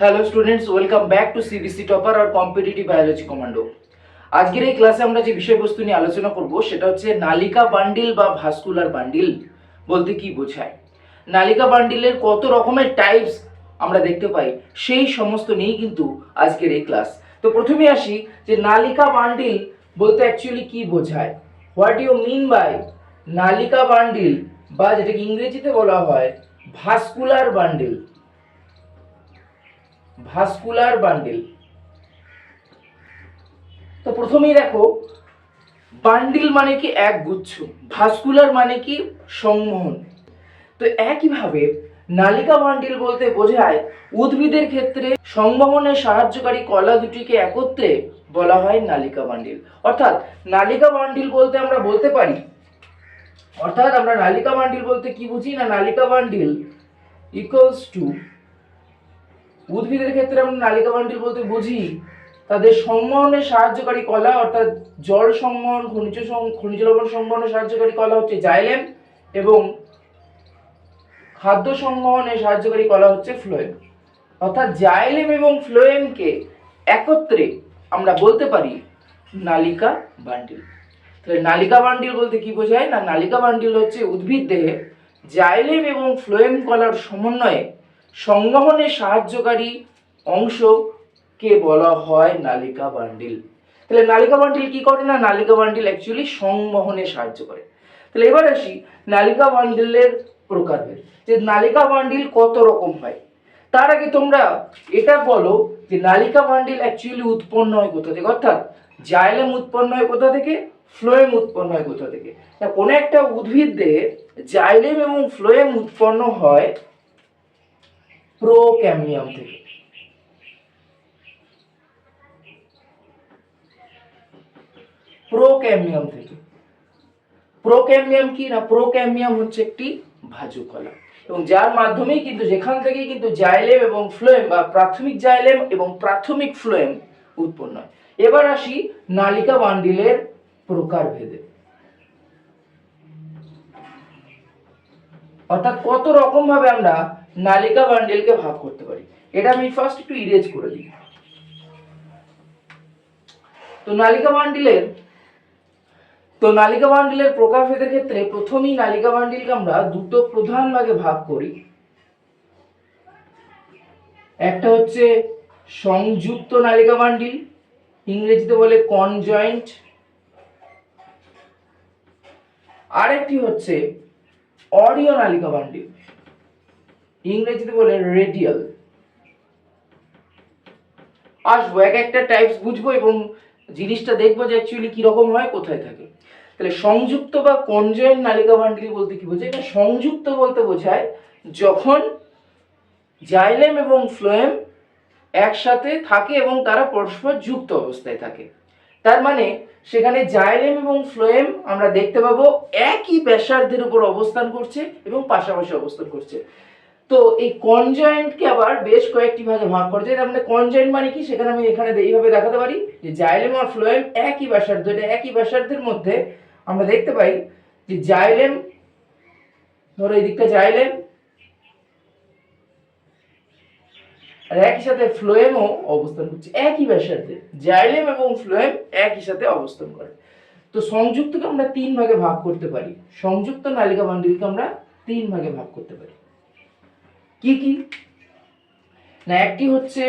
Hello students welcome back to CBC topper R competitive biology commando আজকের এই ক্লাসে আমরা যে বিষয়বস্তু নিয়ে আলোচনা করব, সেটা হচ্ছে নালিকা বান্ডিল বা ভাস্কুলার বান্ডিল বলতে কি বোঝায়? নালিকা বান্ডিলের কত রকমের টাইপস আমরা দেখতে পাই, সেই সমস্ত নিয়েই কিন্তু আজকের এই ক্লাস তো প্রথমে আসি যে নালিকা বান্ডিল বলতে অ্যাকচুয়ালি কি বোঝায়? হোয়াট ইউ মিন বাই নালিকা বান্ডিল? বা যেটাকে ইংরেজিতে বলা হয় ভাস্কুলার বান্ডিল। Vascular bundle. তো প্রথমেই দেখো, বান্ডিল মানে কি এক গুচ্ছ ভাস্কুলার মানে কি সংমোহন তো একইভাবে নালিকা বান্ডিল বলতে বোঝায়, উদ্ভিদের ক্ষেত্রে সংবহনে সাহায্যকারী কলা দুটিকে একত্রে বলা হয় নালিকা বান্ডিল। অর্থাৎ নালিকা বান্ডিল বলতে আমরা বলতে পারি, অর্থাৎ আমরা নালিকা বান্ডিল বলতে কি বুঝি না নালিকা বান্ডিল ইকুয়ালস টু উদ্ভিদের ক্ষেত্রে আমরা নালিকা বান্ডিল বলতে বুঝি। তাদের সংবহনে সাহায্যকারী কলা, অর্থাৎ জল সংবহন খনিজ খনিজ লবণ সংবহনে সাহায্যকারী কলা হচ্ছে জাইলেম এবং খাদ্য সংবহনে সাহায্যকারী কলা হচ্ছে ফ্লোয়েম। অর্থাৎ জাইলেম এবং ফ্লোয়েমকে একত্রে আমরা বলতে পারি নালিকা বান্ডিল। তাহলে নালিকা বান্ডিল বলতে কি বোঝায়? না, নালিকা বান্ডিল হচ্ছে উদ্ভিদ দেহে জাইলেম এবং ফ্লোয়েম কলার সমন্বয়ে সংবহনে সাহায্যকারী অংশকে বলা হয় নালিকা বান্ডিল। তাহলে নালিকা বান্ডিল কি করে না? নালিকা বান্ডিল অ্যাকচুয়ালি সংবহনে সাহায্য করে। তাহলে এবার আসি নালিকা বান্ডিলের প্রকারভেদ। যে নালিকা বান্ডিল কত রকম হয়? তার আগে তোমরা এটা বলো যে নালিকা বান্ডিল অ্যাকচুয়ালি উৎপন্ন হয় কোথা থেকে? অর্থাৎ জাইলেম উৎপন্ন হয় কোথা থেকে? ফ্লোয়েম উৎপন্ন হয় কোথা থেকে? না, কোনো একটা উদ্ভিদ দেহে জাইলেম এবং ফ্লোয়েম উৎপন্ন হয় প্রোক্যামিয়াম থেকে। প্রোক্যামিয়াম থেকে। প্রোক্যামিয়াম কি না? প্রোক্যামিয়াম হচ্ছে একটি ভাজুকলা এবং যার মাধ্যমেই কিন্তু যেখান থেকেই কিন্তু জাইলেম এবং ফ্লোয়েম বা প্রাথমিক জাইলেম এবং প্রাথমিক ফ্লোয়েম উৎপন্ন হয়। এবার আসি নালিকা বান্ডিলের প্রকারভেদে। অর্থাৎ কত রকম ভাবে আমরা নালিকা বান্ডেলকে ভাগ করতে পারি। এটা আমি ফার্স্ট একটু ইরেজ করে দিই। তো নালিকা বান্ডিলের, তো নালিকা বান্ডিলের প্রকারভেদের ক্ষেত্রে প্রথমেই নালিকা বান্ডিলকে আমরা দুটো প্রধান ভাগে ভাগ করি। একটা হচ্ছে সংযুক্ত নালিকা বান্ডিল, ইংরেজিতে বলে কনজয়েন্ট আরেকটি হচ্ছে অডিও নালিকা বান্ডিল। ইংরেজিতে বলে রেডিয়াল আসব, এক একটা টাইপস বুঝব এবং জিনিসটা দেখব যে অ্যাকচুয়ালি কীরকম হয়, কোথায় থাকে। তাহলে সংযুক্ত বা কনজয়েন্ট নালিকা বান্ডিল বলতে কি বোঝায়? এটা সংযুক্ত বলতে বোঝায় যখন জাইলেম এবং ফ্লোয়েম একসাথে থাকে এবং তারা পরস্পর যুক্ত অবস্থায় থাকে। তার মানে সেখানে জাইলেম এবং ফ্লোয়েম আমরা দেখতে পাবো একই ব্যাসার্ধের উপর অবস্থান করছে এবং পাশাপাশি অবস্থান করছে। তো এই কনজয়েন্টকে আবার বেশ কয়েকটি ভাগে ভাগ করা যায়। মানে কনজয়েন্ট মানে কি? সেখানে আমি এখানে এইভাবে দেখাতে পারি যে জাইলেম আর ফ্লোয়েম একই ব্যাসার্ধ, এটা একই ব্যাসার্ধের মধ্যে আমরা দেখতে পাই যে জাইলেম ধরো এই দিকটা জাইলেম আর একই সাথে ফ্লোয়েমও অবস্থান করছে একই ব্যাসার্ধে। জাইলেম এবং ফ্লোয়েম একই সাথে অবস্থান করে। তো সংযুক্তকে আমরা তিন ভাগে ভাগ করতে পারি। সংযুক্ত নালিকা বান্ডিলকে আমরা তিন ভাগে ভাগ করতে পারি। কি কি? না, একটি হচ্ছে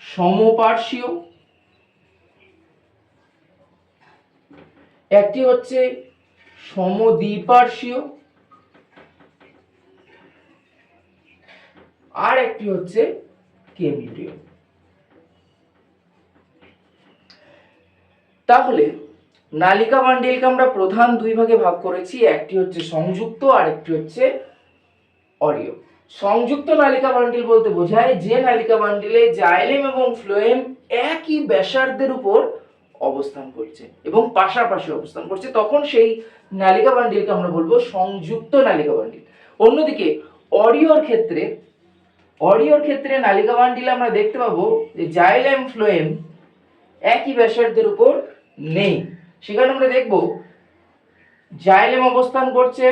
সমপার্শ্বীয়, একটি হচ্ছে সমদ্বিপার্শ্বীয়, আর একটি হচ্ছে কেন্দ্রীয়। তাহলে নালিকা বান্ডিলকে আমরা প্রধান দুই ভাগে ভাগ করেছি, একটি হচ্ছে সংযুক্ত আর একটি হচ্ছে অডিও সংযুক্ত নালিকা বান্ডিল বলতে বোঝায় যে নালিকা বান্ডিলে জাইলেম এবং ফ্লোয়েম একই ব্যাসার্ধের উপর অবস্থান করছে এবং পাশাপাশি অবস্থান করছে। তখন সেই নালিকা বান্ডিলকে আমরা বলব সংযুক্ত নালিকা বান্ডিল। অন্যদিকে অডিওর ক্ষেত্রে অডিওর ক্ষেত্রে নালিকা বান্ডিলে আমরা দেখতে পাবো যে জাইলেম ফ্লোয়েম একই ব্যাসার্ধের উপর নেই। সেখানে আমরা দেখব জাইলেম অবস্থান করছে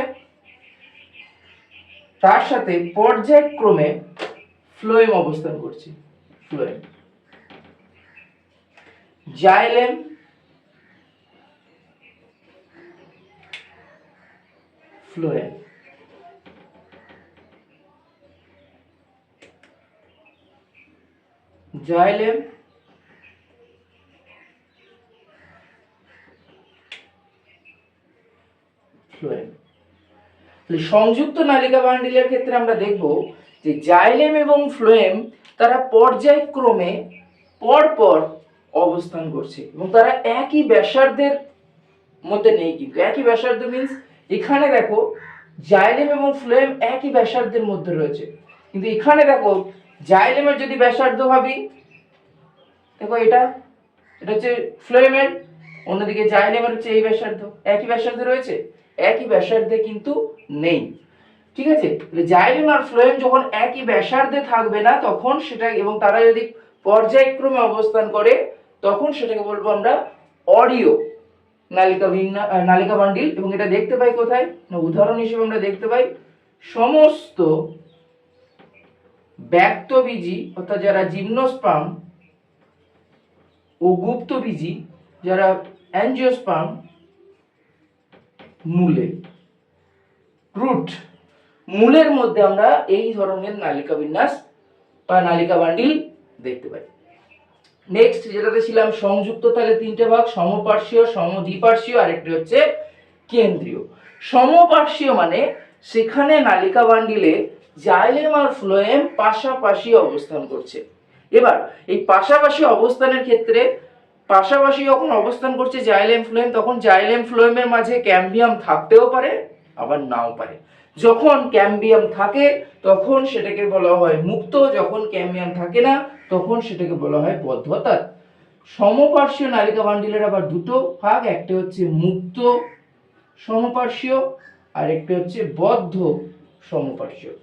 তার সাথে পর্যায়ক্রমে ফ্লোয়েম অবস্থান করছে phloem xylem phloem xylem phloem তাহলে সংযুক্ত নালিকা বান্ডিলের ক্ষেত্রে আমরা দেখব যে জাইলেম এবং ফ্লোয়েম তারা পর্যায়ক্রমে পরপর অবস্থান করছে এবং তারা একই ব্যাসার্ধের মধ্যে নেই কিন্তু। একই ব্যাসার্ধ মিন্স এখানে দেখো জাইলেম এবং ফ্লোয়েম একই ব্যাসার্ধের মধ্যে রয়েছে। কিন্তু এখানে দেখো জাইলেমের যদি ব্যাসার্ধ ভাবি, দেখো এটা এটা হচ্ছে ফ্লোয়েমের, অন্যদিকে জাইলেমের হচ্ছে এই ব্যাসার্ধ। একই ব্যাসার্ধ রয়েছে, একই ব্যাসার্ধে কিন্তু নেই। ঠিক আছে? জাইলেম আর ফ্লোয়েম যখন একই ব্যাসার্ধে থাকবে না, তখন সেটা এবং তারা যদি পর্যায়ক্রমে অবস্থান করে, তখন সেটাকে বলব আমরা অডিও, নালিকা ভিন্না নালিকা বান্ডিল এবং এটা দেখতে পাই কোথায়? না, উদাহরণ হিসেবে আমরা দেখতে পাই সমস্ত ব্যক্তবীজি, অর্থাৎ যারা জিমনোস্পাম ও গুপ্তবীজি, যারা অ্যাঞ্জিওস্পাম মূলে রুট। মূলের মধ্যে আমরা এই ধরনের নালিকা বিন্যাস বা নালিকা বান্ডিল দেখতে পাই। নেক্সট যেটাতে ছিলাম, সংযুক্ত তাহলে তিনটে ভাগ, সমপার্শ্বীয়, সমদ্বিপার্শ্বীয়, আরেকটি হচ্ছে কেন্দ্রীয়। সমপার্শ্বীয় মানে সেখানে নালিকা বান্ডিলে জাইলেম আর ফ্লোয়েম পাশাপাশি অবস্থান করছে। এবার, এই পাশাপাশি অবস্থানের ক্ষেত্রে পাশাপাশি যখন অবস্থান করছে জাইলেম ফ্লোয়েম, তখন জাইলেম ফ্লোয়েমের মাঝে ক্যাম্বিয়াম থাকতেও পারে আবার নাও পারে। যখন ক্যাম্বিয়াম থাকে, তখন সেটাকে বলা হয় মুক্ত। যখন ক্যাম্বিয়াম থাকে না, তখন সেটাকে বলা হয় বদ্ধ অর্থাৎ সমপার্শ্বীয় নালিকা বান্ডিলের আবার দুটো ভাগ, একটা হচ্ছে মুক্ত সমপার্শ্বীয়, আর একটা হচ্ছে বদ্ধ সমপার্শ্বীয়।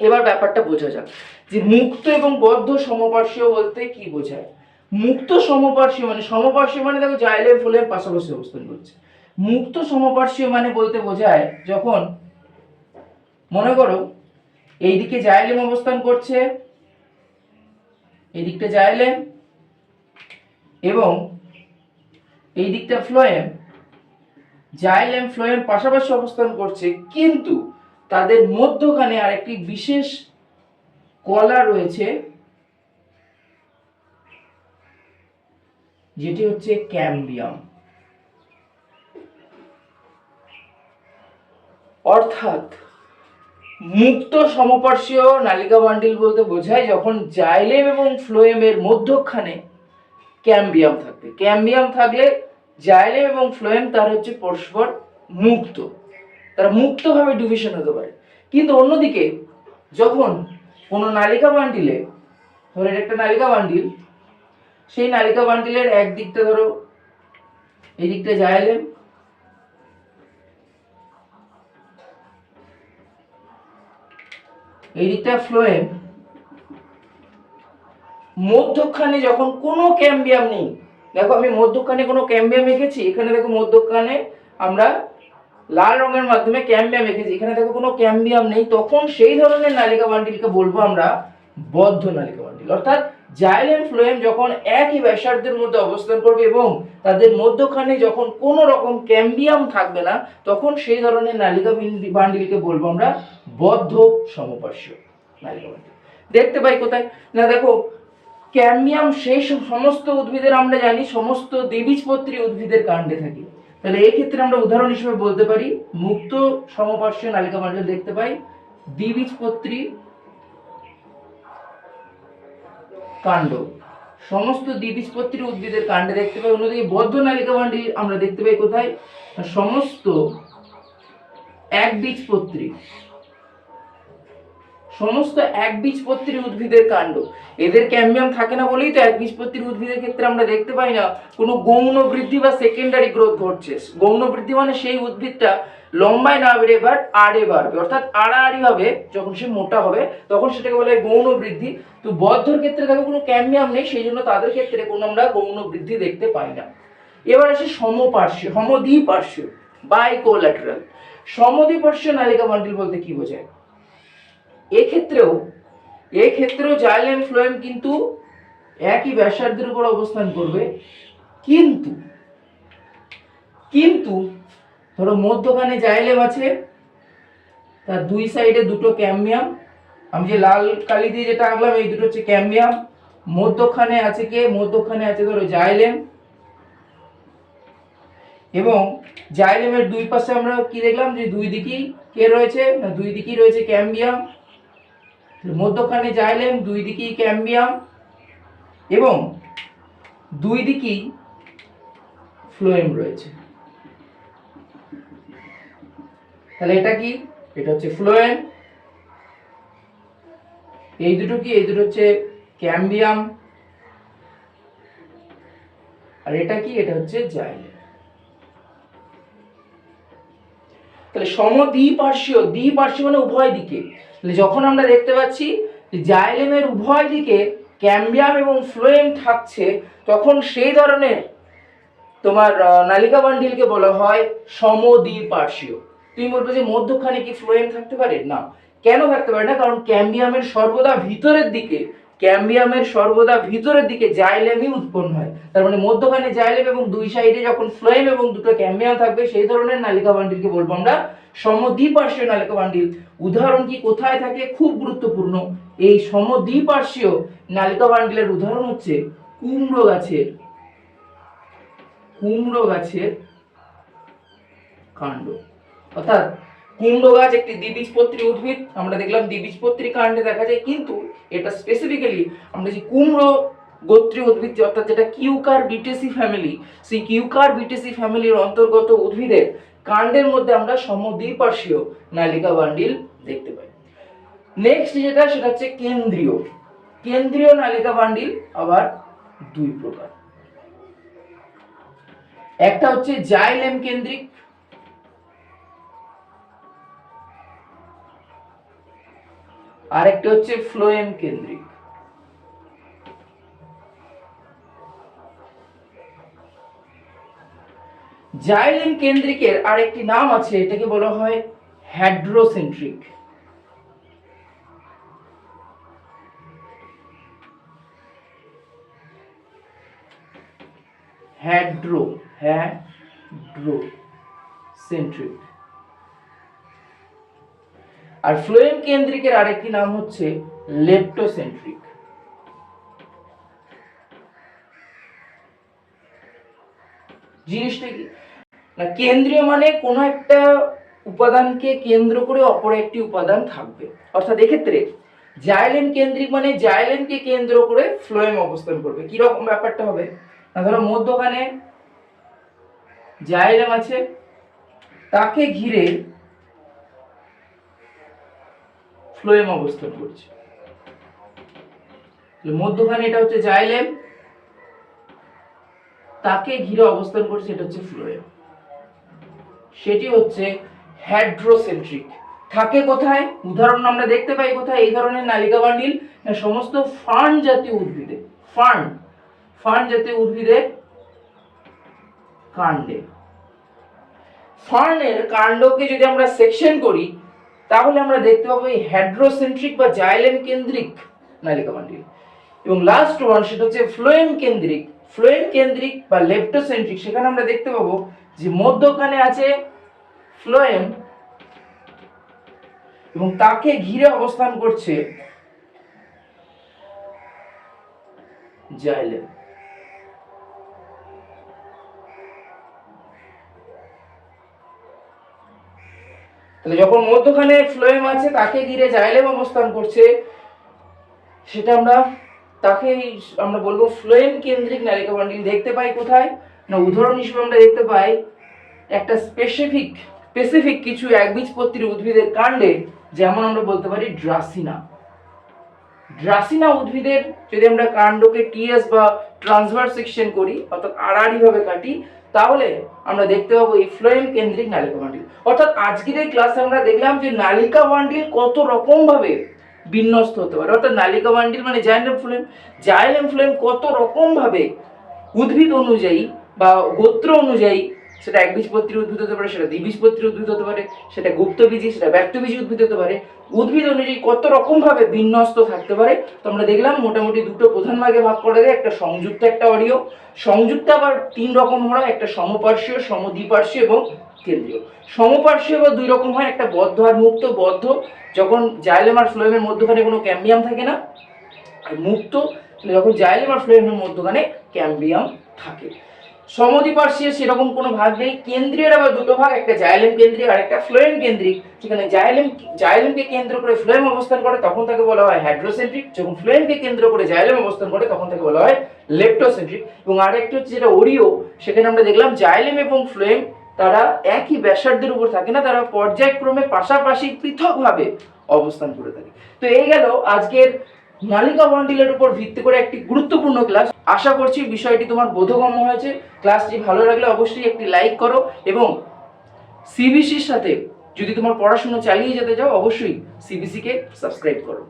এবার ব্যাপারটা বোঝা যাক যে মুক্ত এবং বদ্ধ সমপার্শ্বীয় বলতে কি বোঝায়? মুক্ত সমপার্শ্বীয় মানে সমপার্শ্বীয় মানে দেখো, জাইলেম ফুলের পাশাপাশি অবস্থান করছে। মুক্ত সমপার্শ্বীয় মানে বলতে বোঝায় যখন, মনে করো, এইদিকে জাইলেম অবস্থান করছে এই দিকটা জাইলেম এবং এই দিকটা ফ্লোয়েম। জাইলেম ফ্লোয়েম পাশাপাশি অবস্থান করছে, কিন্তু তাদের মধ্যখানে আরেকটি বিশেষ কলা রয়েছে, যেটি হচ্ছে ক্যাম্বিয়াম। অর্থাৎ মুক্ত সমপার্শ্বীয় নালিকা বান্ডিল বলতে বোঝায় যখন জাইলেম এবং ফ্লোয়েমের মধ্যখানে ক্যাম্বিয়াম থাকবে। ক্যাম্বিয়াম থাকলে জাইলেম এবং ফ্লোয়েম তার হচ্ছে পরস্পর মুক্ত। তারা মুক্তভাবে ডিভিশন হতে পারে। কিন্তু অন্যদিকে যখন কোনো নালিকা বান্ডিলে, ধরো এটা একটা নালিকা বান্ডিল, সেই নালিকা বান্ডিলের এক দিকটা ধরো, এই দিকটা জাইলেম এই দিকটা ফ্লোয়েম। মধ্যখানে যখন কোনো ক্যাম্বিয়াম নেই, দেখো আমি মধ্যখানে কোনো ক্যাম্বিয়াম এঁকেছি এখানে দেখো মধ্যখানে আমরা লাল রঙের মাধ্যমে ক্যাম্বিয়াম এঁকেছি এখানে দেখো কোনো ক্যাম্বিয়াম নেই, তখন সেই ধরনের নালিকা বান্ডিলকে বলব আমরা বদ্ধ নালিকা বান্ডিল। অর্থাৎ জাইলেম ফ্লোয়েম যখন একই ব্যাসার্ধের মধ্যে অবস্থান করবে এবং তাদের মধ্যখানে যখন কোনো রকম ক্যাম্বিয়াম থাকবে না, তখন সেই ধরনের নালিকা বিন- বান্ডিলকে বলব আমরা বদ্ধ সমপার্শ্ব নালিকা বান্ডিল। দেখতে পাই কোথায়? না, দেখো, ক্যাম্বিয়াম সেই সমস্ত উদ্ভিদের আমরা জানি, সমস্ত দ্বিবীজপত্রী উদ্ভিদের কাণ্ডে থাকে। তাহলে এই ক্ষেত্রে আমরা উদাহরণ হিসেবে বলতে পারি, মুক্ত সমপার্শ্বীয় নালিকা বান্ডিল দেখতে পাই, দ্বিবীজপত্রী কাণ্ড। সমস্ত দ্বিবীজপত্রী উদ্ভিদের কাণ্ডে দেখতে পাই, অন্যদিকে বদ্ধ নালিকা ভাণ্ডি আমরা দেখতে পাই কোথায়? সমস্ত এক একবীজপত্রী সমস্ত একবীজপত্রী উদ্ভিদের কাণ্ড। এদের ক্যাম্বিয়াম থাকে না বলেই তো একবীজপত্রী উদ্ভিদের ক্ষেত্রে আমরা দেখতে পাই না, কোনো গৌণ বৃদ্ধি বা সেকেন্ডারি গ্রোথ ঘটছে। গৌণ বৃদ্ধি মানে সেই উদ্ভিদটা লম্বায় না বেড়ে বাট আড়ে বাড়বে। অর্থাৎ আড়াআড়ি হবে, যখন সে মোটা হবে, তখন সেটাকে বলে গৌণ বৃদ্ধি তো বদ্ধর ক্ষেত্রে দেখো কোনো ক্যাম্বিয়াম নেই, সেই জন্য তাদের ক্ষেত্রে কোনো আমরা গৌণ বৃদ্ধি দেখতে পাই না। এবার আসে সমপার্শ্ব, সমদ্বিপার্শ্ব বাইকোল্যাটারাল সমদ্বিপার্শ্ব নালিকা বান্ডিল বলতে কি বোঝায়? এক্ষেত্রেও এই ক্ষেত্রেও জাইলেম ফ্লোয়েম কিন্তু একই ব্যাসার্ধের উপর অবস্থান করবে। কিন্তু কিন্তু, ধরো মধ্যখানে জাইলেম আছে, তার দুই সাইডে দুটো ক্যাম্বিয়াম আমি যে লাল কালি দিয়ে যেটা আঁকলাম, এই দুটো হচ্ছে ক্যাম্বিয়াম মধ্যখানে আছে কে? মধ্যখানে আছে ধরো জাইলেম এবং জাইলেমের দুই পাশে আমরা কি দেখলাম? যে দুই দিকেই কে রয়েছে? না, দুই দিকেই রয়েছে ক্যাম্বিয়াম মধ্যখানে জাইলেম দুই দিকেই ক্যাম্বিয়াম এবং দুই দিকেই ফ্লোয়েম রয়েছে। তাহলে এটা কি? এটা হচ্ছে ফ্লোয়েম। এই দুটো কি? এই দুটো হচ্ছে ক্যাম্বিয়াম। আর এটা কি? এটা হচ্ছে জাইলেম তাহলে সম দ্বিপার্শ্বীয় দ্বিপার্শ্বীয় মানে উভয় দিকে। তাহলে যখন আমরা দেখতে পাচ্ছি জাইলেমের উভয় দিকে ক্যাম্বিয়াম এবং ফ্লোয়েম থাকছে, তখন সেই ধরনের তোমার নালিকা বান্ডিলকে বলা হয় সমদ্বিপার্শ্বীয়। তুমি বলবে যে মধ্যখানে কি ফ্লোয়েম থাকতে পারে? না। কেন থাকতে পারে না? কারণ ক্যাম্বিয়ামের সর্বদা ভিতরের দিকে ক্যাম্বিয়ামের সর্বদা ভিতরের দিকে জাইলেমই উৎপন্ন হয়। তার মানে মধ্যখানে জাইলেম এবং দুই সাইডে যখন ফ্লোয়েম এবং দুটো ক্যাম্বিয়াম থাকবে, সেই ধরনের নালিকা বান্ডিলকে বলব আমরা। সমদ্বিপার্শ্বীয় নালিকা বান্ডিল। উদাহরণ কি কোথায় থাকে? খুব গুরুত্বপূর্ণ। এই সমদ্বিপার্শ্বীয় নালিকা বান্ডিলের উদাহরণ হচ্ছে কুমড়ো গাছের কুমড়ো গাছের কাণ্ড। অর্থাৎ কুমড়ো গাছ একটি দ্বিবীজপত্রী উদ্ভিদ। আমরা দেখলাম দ্বিবীজপত্রী কাণ্ডে দেখা যায়, কিন্তু এটা স্পেসিফিক্যালি আমরা যে কুমড়ো গোত্রীয় উদ্ভিদ অর্থাৎ যেটা কিউকার বিটেসি ফ্যামিলি সেই কিউকার বিটেসি ফ্যামিলির অন্তর্গত উদ্ভিদের কাণ্ডের মধ্যে আমরা সমদ্বিপার্শ্বীয় নালিকা বান্ডিল দেখতে পাই। নেক্সট যেটা, সেটা হচ্ছে কেন্দ্রীয়। কেন্দ্রীয় নালিকা বান্ডিল আবার দুই প্রকার। একটা হচ্ছে জাইলেম কেন্দ্রিক আরেকটা হচ্ছে ফ্লোয়েম কেন্দ্রিক। জাইলেম কেন্দ্রিকের আরেকটি নাম আছে, এটাকে বলা হয় হ্যাড্রোসেন্ট্রিক। হ্যাড্রো হ্যাড্রো সেন্ট্রিক আর ফ্লোয়েম কেন্দ্রিকের আরেকটি নাম হচ্ছে লেপ্টোসেন্ট্রিক। জিনিসটা কি? না, কেন্দ্রীয় মানে কোনো একটা উপাদানকে কেন্দ্র করে অপর একটি উপাদান থাকবে। অর্থাৎ এক্ষেত্রে জাইলেন কেন্দ্রিক মানে জাইলেনকে কেন্দ্র করে ফ্লোয়েম অবস্থান করবে। কি রকম ব্যাপারটা হবে? না, ধরো মধ্যখানে জাইলেম আছে, তাকে ঘিরে ফ্লোয়েম অবস্থান করছে। মধ্যখানে এটা হচ্ছে জাইলেম। তাকে ঘিরে অবস্থান করছে এটা হচ্ছে ফ্লোয়েম সেটি হচ্ছে হ্যাড্রোসেন্ট্রিক থাকে কোথায়? উদাহরণ আমরা দেখতে পাই কোথায়? এই ধরনের নালিকা বান্ডিল সমস্ত ফার্ন জাতীয় উদ্ভিদে। ফার্ন ফার্ন জাতীয় উদ্ভিদের কাণ্ডে। ফার্নের কাণ্ডকে যদি আমরা সেকশন করি তাহলে আমরা দেখতে পাবো এই হ্যাড্রোসেন্ট্রিক বা জাইলেম কেন্দ্রিক নালিকা বান্ডিল এবং লাস্ট ওয়ান সেটা হচ্ছে ফ্লোয়েম কেন্দ্রিক। ফ্লোয়েম কেন্দ্রিক বা লেপ্টোসেন্ট্রিক সেখানে আমরা দেখতে পাবো যে মধ্যখানে আছে ফ্লোয়েম এবং তাকে ঘিরে অবস্থান করছে জাইলেম তাহলে যখন মধ্যখানে ফ্লোয়েম আছে, তাকে ঘিরে জাইলেম অবস্থান করছে, সেটা আমরা, তাকে আমরা বলব ফ্লোয়েম কেন্দ্রিক নালিকা বান্ডিল। দেখতে পাই কোথায়? না, উদাহরণ হিসেবে আমরা দেখতে পাই একটা স্পেসিফিক স্পেসিফিক কিছু একবীজপত্রী উদ্ভিদের কাণ্ডে, যেমন আমরা বলতে পারি ড্রাসিনা। ড্রাসিনা উদ্ভিদের যদি আমরা কাণ্ডকে টিএস বা ট্রান্সভার সেকশন করি, অর্থাৎ আড়াআড়ি ভাবে কাটি তাহলে আমরা দেখতে পাবো এই ফ্লোয়েম কেন্দ্রিক নালিকা বান্ডিল অর্থাৎ আজকের এই ক্লাসে আমরা দেখলাম যে নালিকা বান্ডিল কত রকমভাবে বিন্যস্ত হতে পারে। অর্থাৎ নালিকা বান্ডিল মানে জায়ান্ট ফ্লোয়েম জাইলেম ফ্লোয়েম কত রকমভাবে উদ্ভিদ অনুযায়ী বা গোত্র অনুযায়ী সেটা একবীজপত্রী উদ্ভিদ হতে পারে, সেটা দ্বিবীজপত্রী উদ্ভিদ হতে পারে, সেটা গুপ্তবীজী সেটা ব্যক্তবীজী উদ্ভিদ হতে পারে। উদ্ভিদ অনুযায়ী কত রকম ভাবে বিন্যস্ত থাকতে পারে, তো আমরা দেখলাম মোটামুটি দুটো প্রধান ভাগে ভাগ করা যায়, একটা সংযুক্ত, একটা অডিও। সংযুক্ত আবার তিন রকম হয়, একটা সমপার্শ্বীয়, সমদ্বিপার্শ্বীয় এবং কেন্দ্রীয়। সমপার্শ্বীয় বা দুই রকম হয়, একটা বদ্ধ আর মুক্ত। বদ্ধ যখন জাইলেম আর ফ্লোয়েমের মধ্যখানে কোনো ক্যাম্বিয়াম থাকে না, আর মুক্ত যখন জাইলেম আর ফ্লোয়েমের মধ্যখানে ক্যাম্বিয়াম থাকে। সমদ্বিপার্শ্বীয় সেরকম কোনো ভাগ নেই। কেন্দ্রীয় আবার দুটো ভাগ, একটা জাইলেম কেন্দ্রিক আর একটা ফ্লোয়েম কেন্দ্রিক। যেখানে জাইলেম জাইলেমকে কেন্দ্র করে ফ্লোয়েম অবস্থান করে, তখন তাকে বলা হয় হাইড্রোসেন্ট্রিক। যখন ফ্লোয়েমকে কেন্দ্র করে জাইলেম অবস্থান করে, তখন তাকে বলা হয় লেপ্টোসেন্ট্রিক। এবং আরেকটি হচ্ছে যেটা ওরিও, সেখানে আমরা দেখলাম জাইলেম এবং ফ্লোয়েম তারা একই ব্যাসার্ধের উপর থাকে না, তারা পর্যায়ক্রমে পাশাপাশি পৃথকভাবে অবস্থান করে থাকে। তো এই গেল আজকের নালিকা বন্ডিলের উপর ভিত্তি করে একটি গুরুত্বপূর্ণ ক্লাস আশা করছি বিষয়টি তোমার বোধগম্য হয়েছে। ক্লাসটি ভালো লাগলে অবশ্যই একটি লাইক করো এবং সিবিসির সাথে যদি তোমার পড়াশোনা চালিয়ে যেতে চাও, অবশ্যই সিবিসিকে সাবস্ক্রাইব করো।